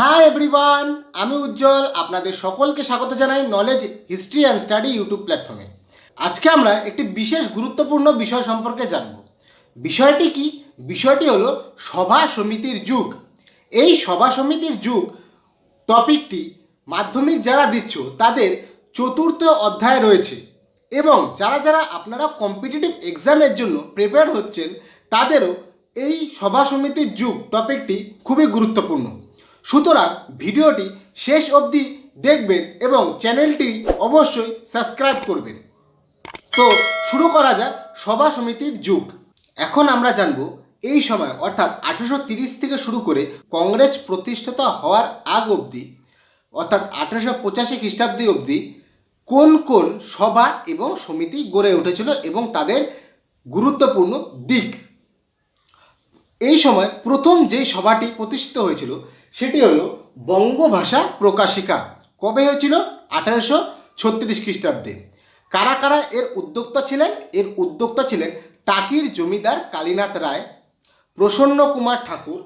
Hi everyone আমি উজ্জ্বল, আপনাদের সকলকে স্বাগত জানাই knowledge history and study YouTube প্ল্যাটফর্মে আজকে আমরা একটি বিশেষ গুরুত্বপূর্ণ বিষয় সম্পর্কে জানব। বিষয়টি কি? বিষয়টি হলো সভা সমিতির যুগ। এই সভা সমিতির যুগ টপিকটি মাধ্যমিক যারা দিচ্ছ, তাদের চতুর্থ অধ্যায় রয়েছে এবং যারা যারা আপনারা কম্পিটিটিভ এক্সামের জন্য প্রিপেয়ার হচ্ছেন, তাদেরও এই সভা সমিতির যুগ টপিকটি খুবই গুরুত্বপূর্ণ। সুতরাং ভিডিওটি শেষ অবধি দেখবেন এবং চ্যানেলটি অবশ্যই সাবস্ক্রাইব করবেন। তো শুরু করা যাক সভা সমিতির যুগ। এখন আমরা জানব এই সময়, অর্থাৎ আঠেরোশো থেকে শুরু করে কংগ্রেস প্রতিষ্ঠিত হওয়ার আগ অবধি, অর্থাৎ আঠেরোশো পঁচাশি খ্রিস্টাব্দে অবধি, কোন কোন সভা এবং সমিতি গড়ে উঠেছিল এবং তাদের গুরুত্বপূর্ণ দিক? এই সময় প্রথম যেই সভাটি প্রতিষ্ঠিত হয়েছিল সেটি হলো বঙ্গভাষা প্রকাশিকা। কবে হয়েছিল? আঠারোশো ছত্রিশ খ্রিস্টাব্দে। কারা কারা এর উদ্যোক্তা ছিলেন? এর উদ্যোক্তা ছিলেন টাকির জমিদার কালীনাথ রায়, প্রসন্ন কুমার ঠাকুর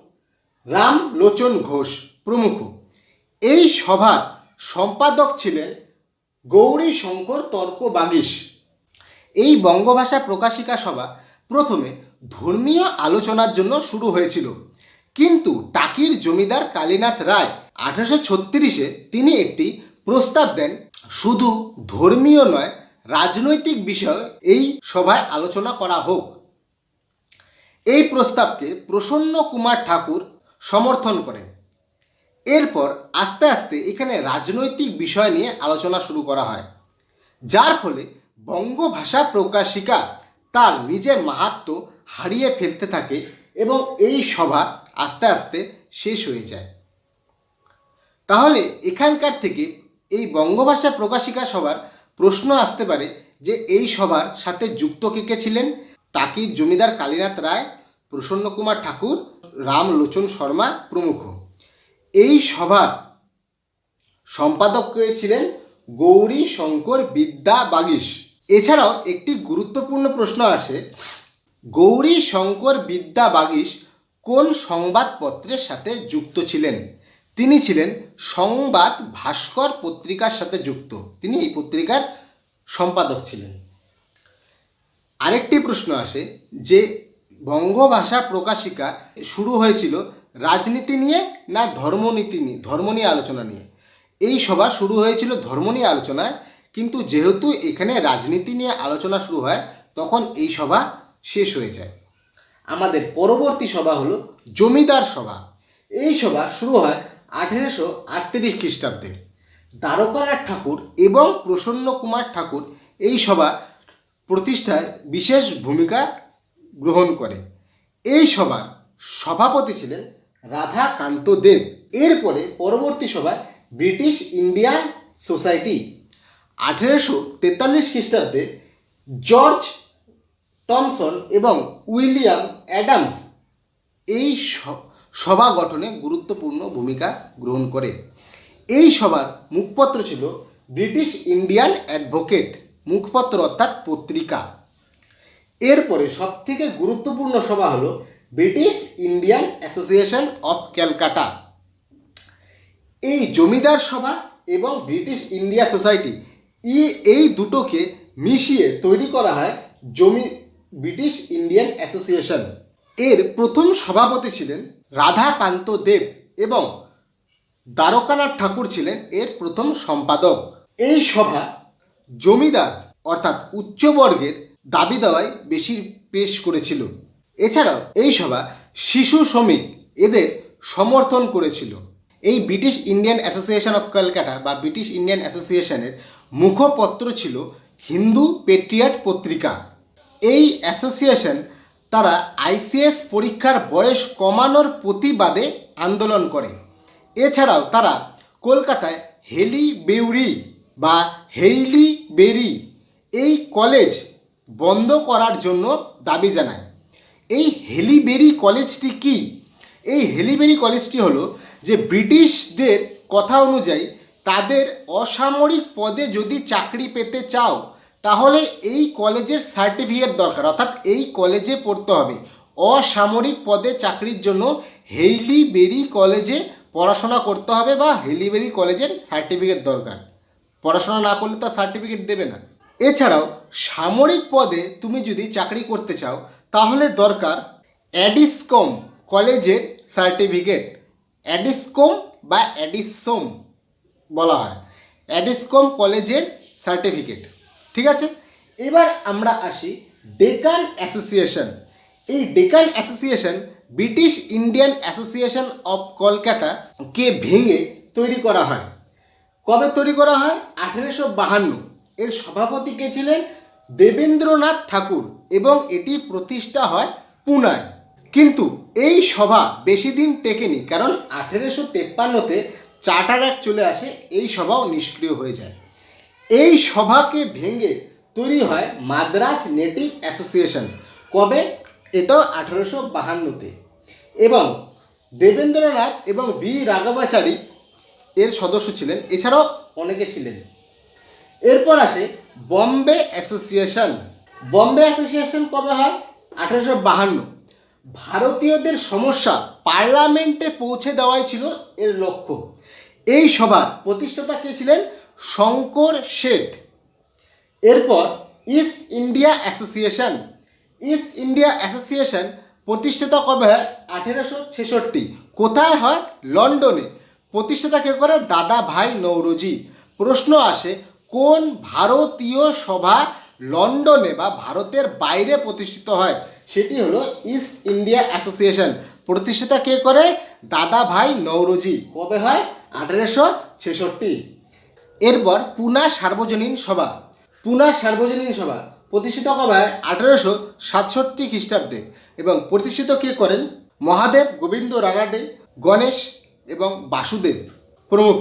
রামলোচন ঘোষ প্রমুখ। এই সভার সম্পাদক ছিলেন গৌরী শঙ্কর তর্ক বাগিস এই বঙ্গভাষা প্রকাশিকা সভা প্রথমে ধর্মীয় আলোচনার জন্য শুরু হয়েছিল। কিন্তু টাকির জমিদার কালীনাথ রায় আঠারোশো ছত্রিশে তিনি একটি প্রস্তাব দেন, শুধু ধর্মীয় নয়, রাজনৈতিক বিষয় এই সভায় আলোচনা করা হোক। এই প্রস্তাবকে প্রসন্ন কুমার ঠাকুর সমর্থন করেন। এরপর আস্তে আস্তে এখানে রাজনৈতিক বিষয় নিয়ে আলোচনা শুরু করা হয়, যার ফলে বঙ্গভাষা প্রকাশিকা তার নিজের মাহাত্ম হারিয়ে ফেলতে থাকে এবং এই সভা আস্তে আস্তে শেষ হয়ে যায়। তাহলে এখানকার থেকে এই বঙ্গভাষা প্রকাশিকা সভার প্রশ্ন আসতে পারে যে এই সভার সাথে যুক্ত কে কে ছিলেন? তাকির জমিদার কালীনাথ রায়, প্রসন্ন কুমার ঠাকুর রামলোচন শর্মা প্রমুখ। এই সভার সম্পাদক কে ছিলেন? গৌরী শঙ্কর বিদ্যা বাগিস এছাড়াও একটি গুরুত্বপূর্ণ প্রশ্ন আসে গৌরী শঙ্কর বিদ্যা বাগিস কোন সংবাদপত্রের সাথে যুক্ত ছিলেন? তিনি ছিলেন সংবাদ ভাস্কর পত্রিকার সাথে যুক্ত। তিনি এই পত্রিকার সম্পাদক ছিলেন। আরেকটি প্রশ্ন আসে যে, বঙ্গভাষা প্রকাশিকা শুরু হয়েছিল রাজনীতি নিয়ে না ধর্মনীতি নিয়ে ধর্ম নিয়ে আলোচনা নিয়ে? এই সভা শুরু হয়েছিল ধর্ম নিয়ে আলোচনায়, কিন্তু যেহেতু এখানে রাজনীতি নিয়ে আলোচনা শুরু হয়, তখন এই সভা শেষ হয়ে যায়। আমাদের পরবর্তী সভা হলো জমিদার সভা। এই সভা শুরু হয় আঠেরোশো আটত্রিশ খ্রিস্টাব্দে। দ্বারকানাথ ঠাকুর এবং প্রসন্ন কুমার ঠাকুর এই সভা প্রতিষ্ঠায় বিশেষ ভূমিকা গ্রহণ করে। এই সভার সভাপতি ছিলেন রাধাকান্ত দেব। এরপরে পরবর্তী সভায় ব্রিটিশ ইন্ডিয়ান সোসাইটি। আঠেরোশো তেতাল্লিশ খ্রিস্টাব্দে জর্জ টমসন এবং উইলিয়াম অ্যাডামস এই সভা গঠনে গুরুত্বপূর্ণ ভূমিকা গ্রহণ করে। এই সভার মুখপত্র ছিল ব্রিটিশ ইন্ডিয়ান অ্যাডভোকেট, মুখপত্র অর্থাৎ পত্রিকা। এরপরে সবথেকে গুরুত্বপূর্ণ সভা হলো British Indian association of Calcutta. এই জমিদার সভা এবং ব্রিটিশ ইন্ডিয়া সোসাইটি এই দুটোকে মিশিয়ে তৈরি করা হয় জমি ব্রিটিশ ইন্ডিয়ান অ্যাসোসিয়েশন। এর প্রথম সভাপতি ছিলেন রাধাকান্ত দেব এবং দ্বারকানাথ ঠাকুর ছিলেন এর প্রথম সম্পাদক। এই সভা জমিদার অর্থাৎ উচ্চবর্গের দাবি দেওয়ায় বেশি পেশ করেছিল। এছাড়াও এই সভা শিশু শ্রমিক এদের সমর্থন করেছিল। এই British Indian association of Kolkata বা ব্রিটিশ ইন্ডিয়ান অ্যাসোসিয়েশনের মুখপত্র ছিল হিন্দু পেট্রিয়াট পত্রিকা। এই অ্যাসোসিয়েশন তারা আইসিএস পরীক্ষার বয়স কমানোর প্রতিবাদে আন্দোলন করে। এছাড়াও তারা কলকাতায় হেলি বেউরি বা হেইলি বেরি এই কলেজ বন্ধ করার জন্য দাবি জানায়। এই হেলিবেরি কলেজটি কি? এই হেলিবেরি কলেজটি হলো যে ব্রিটিশদের কথা অনুযায়ী তাদের অসামরিক পদে যদি চাকরি পেতে চাও তাহলে এই কলেজের সার্টিফিকেট দরকার, অর্থাৎ এই কলেজে পড়তে হবে। অসামরিক পদে চাকরির জন্য হেইলি বেরি কলেজে পড়াশোনা করতে হবে বা হেলিভেরি কলেজের সার্টিফিকেট দরকার। পড়াশোনা না করলে তো সার্টিফিকেট দেবে না। এছাড়াও, সামরিক পদে তুমি যদি চাকরি করতে চাও, তাহলে দরকার অ্যাডিসকম কলেজের সার্টিফিকেট। অ্যাডিসকম বা অ্যাডিসোম বলা হয়। অ্যাডিসকম কলেজের সার্টিফিকেট। ঠিক আছে? এবার আমরা আসি ডেকান অ্যাসোসিয়েশন। এই Deccan association British Indian association of Kolkata কে ভেঙে তৈরি করা হয়। কবে তৈরি করা হয়? আঠেরোশো বাহান্ন। এর সভাপতি কে ছিলেন? দেবেন্দ্রনাথ ঠাকুর এবং এটি প্রতিষ্ঠা হয় পুনায়। কিন্তু এই সভা বেশি দিন টেকেনি, কারণ আঠেরোশো তেপ্পান্নতে চার্টার অ্যাক্ট চলে আসে, এই সভাও নিষ্ক্রিয় হয়ে যায়। এই সভাকে ভেঙে তৈরি হয় মাদ্রাজ নেটিভ অ্যাসোসিয়েশন। কবে? এটাও আঠেরোশো বাহান্নতে। এবং দেবেন্দ্রনাথ এবং বি রাঘবাচারী এর সদস্য ছিলেন। এছাড়াও অনেকে ছিলেন। এরপর আসে বম্বে অ্যাসোসিয়েশন। বম্বে অ্যাসোসিয়েশন কবে হয়? আঠেরোশো বাহান্ন। ভারতীয়দের সমস্যা পার্লামেন্টে পৌঁছে দেওয়াই ছিল এর লক্ষ্য। এই সভার প্রতিষ্ঠাতা কে ছিলেন? শঙ্কর শেঠ। এরপর East India association. East India association প্রতিষ্ঠাতা কবে হয়? আঠেরোশো ছেষট্টি। কোথায় হয়? লন্ডনে। প্রতিষ্ঠাতা কে করে? দাদা ভাই নৌরোজি। প্রশ্ন আসে, কোন ভারতীয় সভা লন্ডনে বা ভারতের বাইরে প্রতিষ্ঠিত হয়? সেটি হলো ইস্ট ইন্ডিয়া অ্যাসোসিয়েশন। প্রতিষ্ঠাতা কে করে? দাদা ভাই নৌরোজি। কবে হয়? আঠেরোশো ছেষট্টি। এরপর পুনা সার্বজনীন সভা। পুনা সার্বজনীন সভা প্রতিষ্ঠিত হয় আঠেরোশো সাতষট্টি খ্রিস্টাব্দে এবং প্রতিষ্ঠিত কে করেন? মহাদেব গোবিন্দ রানাডে, গণেশ এবং বাসুদেব প্রমুখ।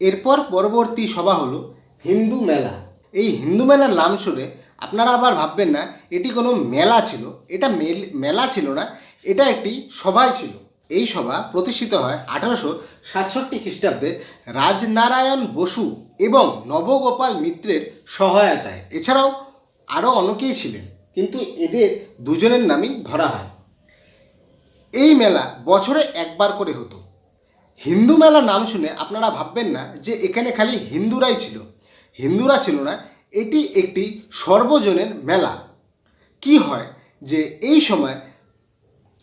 এরপর পরবর্তী সভা হলো হিন্দু মেলা। এই হিন্দু মেলার নাম শুনে আপনারা আবার ভাববেন না, এটি কোনো মেলা ছিল, এটা মেলা ছিল না, এটা একটি সভাই ছিল। এই সভা প্রতিষ্ঠিত হয় আঠারোশো সাতষট্টি খ্রিস্টাব্দে রাজনারায়ণ বসু এবং নবগোপাল মিত্রের সহায়তায়। এছাড়াও আরও অনেকেই ছিলেন, কিন্তু এদের দুজনের নামই ধরা হয়। এই মেলা বছরে একবার করে হতো। হিন্দু মেলা নাম শুনে আপনারা ভাববেন না যে এখানে খালি হিন্দুরাই ছিল। হিন্দুরা ছিল না, এটি একটি সর্বজনের মেলা। কি হয় যে এই সময়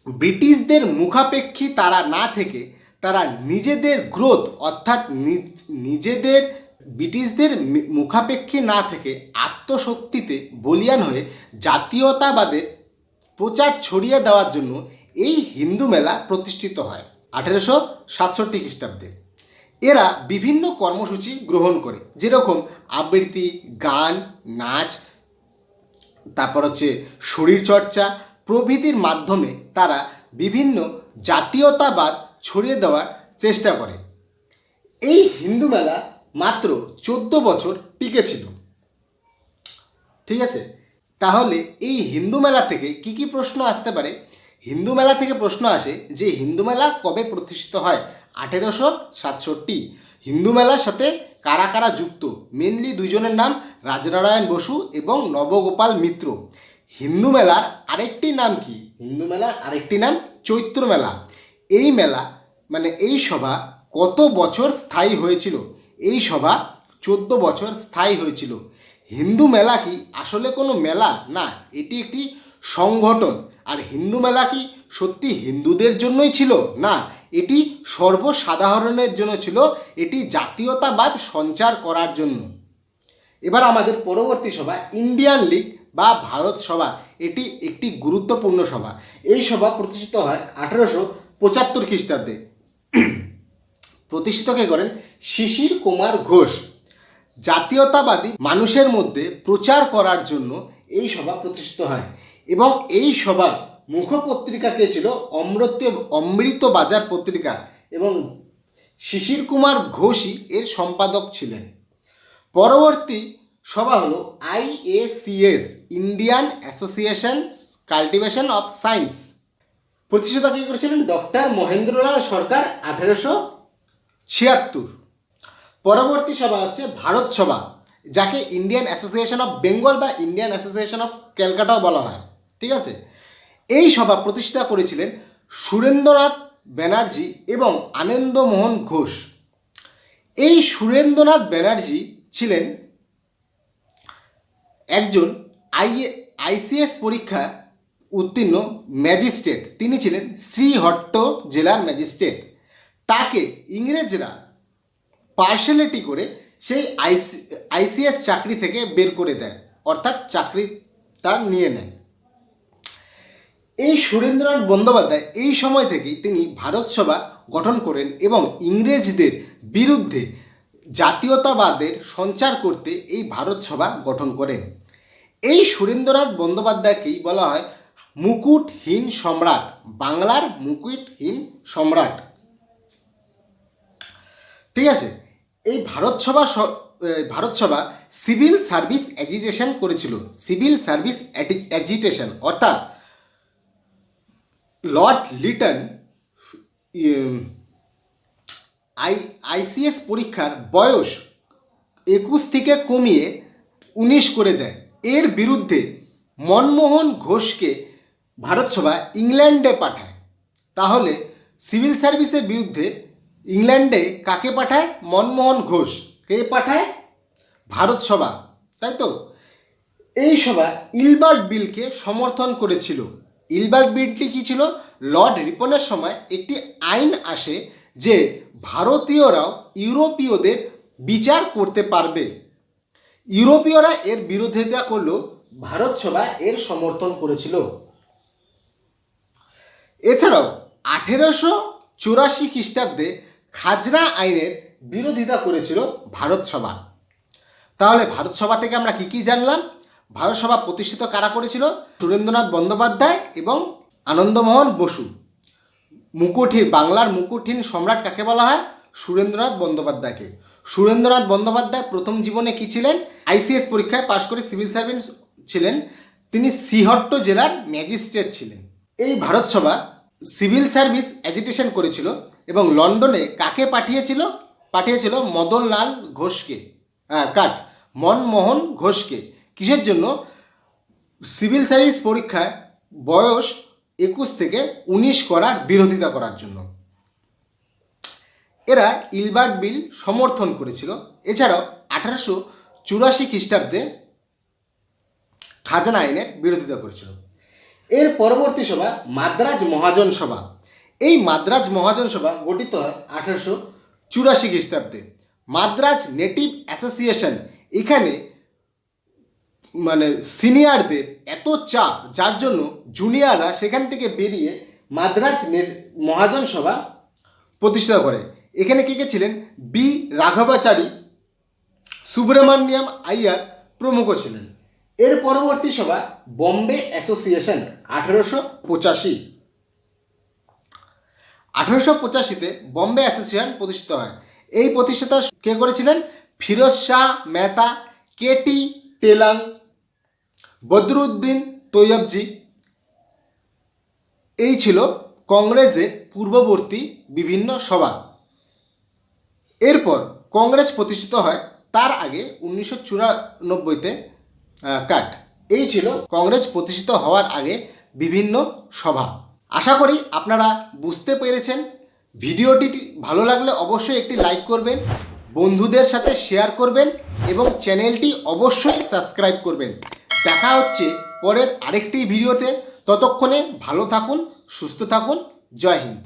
ব্রিটিশদের মুখাপেক্ষী তারা না থেকে তারা নিজেদের গ্রোথ অর্থাৎ নিজ- নিজেদের, ব্রিটিশদের মুখাপেক্ষী না থেকে আত্মশক্তিতে বলিয়ান হয়ে জাতীয়তাবাদের প্রচার ছড়িয়ে দেওয়ার জন্য এই হিন্দু মেলা প্রতিষ্ঠিত হয় আঠেরোশো সাতষট্টি খ্রিস্টাব্দে। এরা বিভিন্ন কর্মসূচি গ্রহণ করে, যেরকম আবৃত্তি, গান, নাচ, তারপর হচ্ছে শরীরচর্চা প্রভৃতির মাধ্যমে তারা বিভিন্ন জাতীয়তাবাদ ছড়িয়ে দেওয়ার চেষ্টা করে। এই হিন্দু মেলা মাত্র চোদ্দ বছর টিকেছিল ঠিক আছে? তাহলে এই হিন্দু মেলা থেকে কি কি প্রশ্ন আসতে পারে? হিন্দু মেলা থেকে প্রশ্ন আসে যে হিন্দু মেলা কবে প্রতিষ্ঠিত হয়? আঠেরোশো সাতষট্টি। হিন্দু মেলার সাথে কারা কারা যুক্ত? মেনলি দুজনের নাম রাজনারায়ণ বসু এবং নবগোপাল মিত্র। হিন্দু মেলার আরেকটি নাম কি? হিন্দু মেলার আরেকটি নাম চৈত্র মেলা। এই মেলা মানে এই সভা কত বছর স্থায়ী হয়েছিল? এই সভা চোদ্দ বছর স্থায়ী হয়েছিল। হিন্দু মেলা কি আসলে কোনো মেলা? না, এটি একটি সংগঠন। আর হিন্দু মেলা কি সত্যি হিন্দুদের জন্যই ছিল? না, এটি সর্বসাধারণের জন্য ছিল। এটি জাতীয়তাবাদ সঞ্চার করার জন্য। এবার আমাদের পরবর্তী সভা, ইন্ডিয়ান লীগ বা ভারত সভা, এটি একটি গুরুত্বপূর্ণ সভা। এই সভা প্রতিষ্ঠিত হয় আঠেরোশো পঁচাত্তর খ্রিস্টাব্দে। প্রতিষ্ঠিত কে করেন শিশির কুমার ঘোষ। জাতীয়তাবাদী মানুষের মধ্যে প্রচার করার জন্য এই সভা প্রতিষ্ঠিত হয় এবং এই সভার মুখপত্রিকা কে ছিল অমৃত অমৃত বাজার পত্রিকা এবং শিশির কুমার ঘোষই এর সম্পাদক ছিলেন। পরবর্তী সভা হলো IACS Indian association cultivation of science প্রতিষ্ঠাতা কে করেছিলেন? ডক্টর মহেন্দ্রলাল সরকার, আঠেরোশো ছিয়াত্তর। পরবর্তী সভা হচ্ছে ভারত সভা, যাকে ইন্ডিয়ান অ্যাসোসিয়েশন অফ বেঙ্গল বা ইন্ডিয়ান অ্যাসোসিয়েশন অফ ক্যালকাটাও বলা হয়। ঠিক আছে? এই সভা প্রতিষ্ঠা করেছিলেন সুরেন্দ্রনাথ ব্যানার্জি এবং আনন্দমোহন ঘোষ। এই সুরেন্দ্রনাথ ব্যানার্জি ছিলেন একজন আই আইসিএস পরীক্ষা উত্তীর্ণ ম্যাজিস্ট্রেট। তিনি ছিলেন শ্রীহট্ট জেলার ম্যাজিস্ট্রেট। তাকে ইংরেজরা পার্সেলিটি করে সেই আইসি, আইসিএস চাকরি থেকে বের করে দেয়। অর্থাৎ চাকরি তার নিয়ে নেয়। এই সুরেন্দ্রনাথ বন্দ্যোপাধ্যায় এই সময় থেকেই তিনি ভারত সভা গঠন করেন এবং ইংরেজদের বিরুদ্ধে জাতীয়তাবাদের সঞ্চার করতে এই ভারত সভা গঠন করেন। এই সুরেন্দ্রনাথ বন্দ্যোপাধ্যায়কেই বলা হয় মুকুটহীন সম্রাট, বাংলার মুকুটহীন সম্রাট। ঠিক আছে? এই Bharat Sabha Bharat Sabha civil service agitation করেছিল। সিভিল সার্ভিস অ্যাজিটেশন, অর্থাৎ লর্ড লিটন আই, আইসিএস পরীক্ষার বয়স একুশ থেকে কমিয়ে উনিশ করে দেয়। এর বিরুদ্ধে মনমোহন ঘোষকে ভারতসভা ইংল্যান্ডে পাঠায়। তাহলে সিভিল সার্ভিসের বিরুদ্ধে ইংল্যান্ডে কাকে পাঠায়? মনমোহন ঘোষ। কে পাঠায়? ভারতসভা তাই তো? এই সভা ইলবার্ট বিলকে সমর্থন করেছিল। ইলবার্ট বিলটি কি ছিল? লর্ড রিপনের সময় একটি আইন আসে যে ভারতীয়রাও ইউরোপীয়দের বিচার করতে পারবে। ইউরোপীয়রা এর বিরোধিতা করলেও ভারত সভা এর সমর্থন করেছিল। এছাড়াও, আঠেরোশো চুরাশি খ্রিস্টাব্দে খাজনা আইনের বিরোধিতা করেছিল ভারত সভা। তাহলে ভারত সভা থেকে আমরা কি কি জানলাম? ভারত সভা প্রতিষ্ঠিত কারা করেছিল? সুরেন্দ্রনাথ বন্দ্যোপাধ্যায় এবং আনন্দমোহন বসু। মুকুটহীন বাংলার মুকুটহীন সম্রাট কাকে বলা হয়? সুরেন্দ্রনাথ বন্দ্যোপাধ্যায়কে। সুরেন্দ্রনাথ বন্দ্যোপাধ্যায় প্রথম জীবনে কি ছিলেন? আইসিএস পরীক্ষায় পাশ করে সিভিল সার্ভিস ছিলেন। তিনি সিহট্ট জেলার ম্যাজিস্ট্রেট ছিলেন। এই ভারতসভা সিভিল সার্ভিস অ্যাজিটেশন করেছিল এবং লন্ডনে কাকে পাঠিয়েছিল? পাঠিয়েছিল মদনলাল ঘোষকে। কাট, মনমোহন ঘোষকে। কিসের জন্য? সিভিল সার্ভিস পরীক্ষায় বয়স একুশ থেকে উনিশ করার বিরোধিতা করার জন্য। এরা ইলবার্ট বিল সমর্থন করেছিল। এছাড়াও আঠারোশো চুরাশি খ্রিস্টাব্দে খাজানা আইনের বিরোধিতা করেছিল। এর পরবর্তী সভা মাদ্রাজ মহাজন সভা। এই মাদ্রাজ মহাজন সভা গঠিত হয় আঠারোশো চুরাশি খ্রিস্টাব্দে। মাদ্রাজ নেটিভ অ্যাসোসিয়েশন এখানে মানে সিনিয়রদের এত চাপ, যার জন্য জুনিয়ররা সেখান থেকে বেরিয়ে মাদ্রাজ মহাজন সভা প্রতিষ্ঠা করে। এখানে কে কে ছিলেন? বি রাঘবাচারী সুব্রমণ্যম আইয়ার প্রমুখ ছিলেন। এর পরবর্তী সভা বম্বে অ্যাসোসিয়েশন, আঠেরোশো পঁচাশি। আঠেরোশো পঁচাশিতে বম্বে অ্যাসোসিয়েশন প্রতিষ্ঠিত হয়। এই প্রতিষ্ঠাতা কে করেছিলেন? ফিরোজ শাহ মেহতা কেটি টেলাং বদরুদ্দিন তৈয়বজি। এই ছিল কংগ্রেসের পূর্ববর্তী বিভিন্ন সভা। এরপর কংগ্রেস প্রতিষ্ঠিত হয় তার আগে উনিশশো চুরানব্বইতে কাট। এই ছিল কংগ্রেস প্রতিষ্ঠিত হওয়ার আগে বিভিন্ন সভা। আশা করি আপনারা বুঝতে পেরেছেন। ভিডিওটি ভালো লাগলে অবশ্যই একটি লাইক করবেন, বন্ধুদের সাথে শেয়ার করবেন এবং চ্যানেলটি অবশ্যই সাবস্ক্রাইব করবেন। দেখা হচ্ছে পরের আরেকটি ভিডিওতে। ততক্ষণে ভালো থাকুন, সুস্থ থাকুন। জয় হিন্দ।